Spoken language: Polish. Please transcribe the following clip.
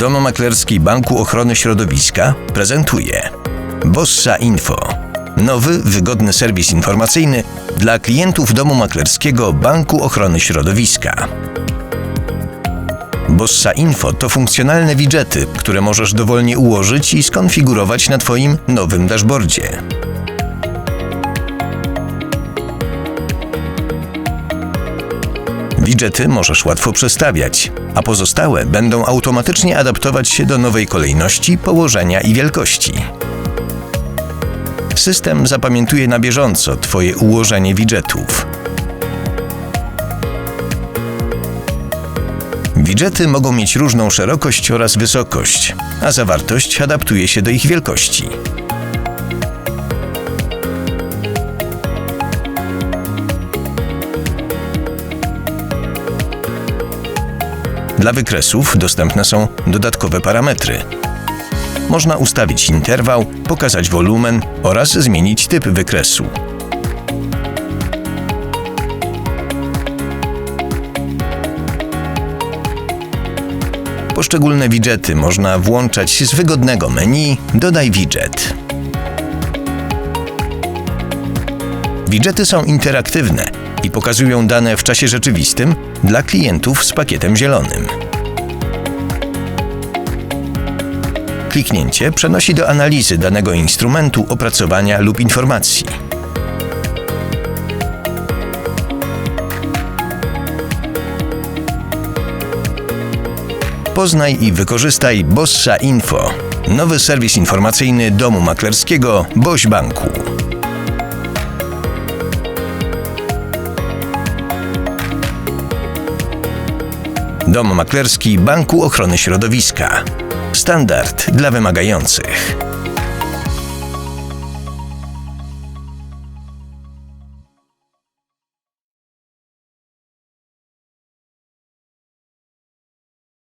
Dom Maklerski Banku Ochrony Środowiska prezentuje Bossa Info. Nowy, wygodny serwis informacyjny dla klientów domu maklerskiego Banku Ochrony Środowiska. Bossa Info to funkcjonalne widgety, które możesz dowolnie ułożyć i skonfigurować na Twoim nowym dashboardzie. Widgety możesz łatwo przestawiać, a pozostałe będą automatycznie adaptować się do nowej kolejności, położenia i wielkości. System zapamiętuje na bieżąco Twoje ułożenie widgetów. Widgety mogą mieć różną szerokość oraz wysokość, a zawartość adaptuje się do ich wielkości. Dla wykresów dostępne są dodatkowe parametry. Można ustawić interwał, pokazać wolumen oraz zmienić typ wykresu. Poszczególne widgety można włączać z wygodnego menu Dodaj widget. Widgety są interaktywne i pokazują dane w czasie rzeczywistym dla klientów z pakietem zielonym. Kliknięcie przenosi do analizy danego instrumentu opracowania lub informacji. Poznaj i wykorzystaj Bossa Info, nowy serwis informacyjny domu maklerskiego Boś Banku. Dom maklerski Banku Ochrony Środowiska. Standard dla wymagających.